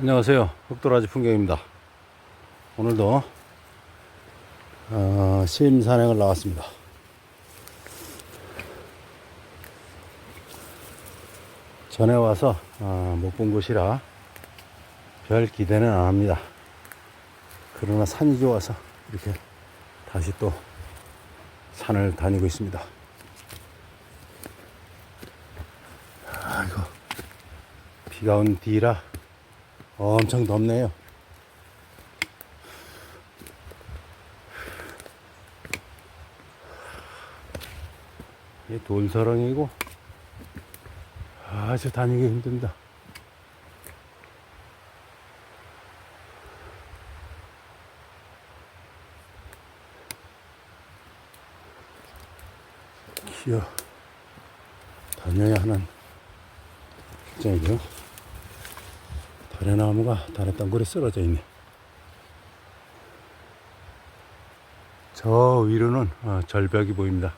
안녕하세요. 흑도라지 풍경입니다. 오늘도 어, 심산행을 나왔습니다. 전에 와서 어, 못본 곳이라 별 기대는 안 합니다. 그러나 산이 좋아서 이렇게 다시 또 산을 다니고 있습니다. 아이고 비가 온 뒤라 엄청 덥네요. 이 돌서렁이고 아주 다니기 힘듭니다. 기어 다녀야 하는 길정이고 요. 다래나무가 다래땅굴에 쓰러져 있네. 저 위로는 어, 절벽이 보입니다.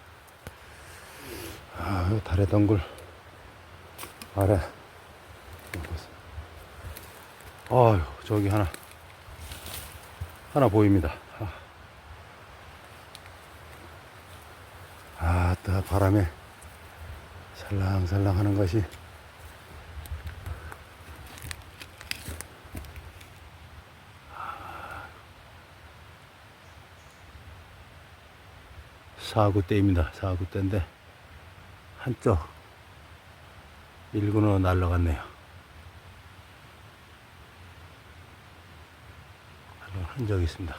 아, 다래땅굴 아래. 아유, 저기 하나. 하나 보입니다. 아, 따 바람에 살랑살랑 하는 것이 사구대입니다. 사구대인데 한쪽 일군으로 날라갔네요. 날라간 흔적이 있습니다.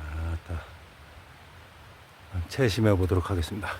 아따. 채심해 보도록 하겠습니다.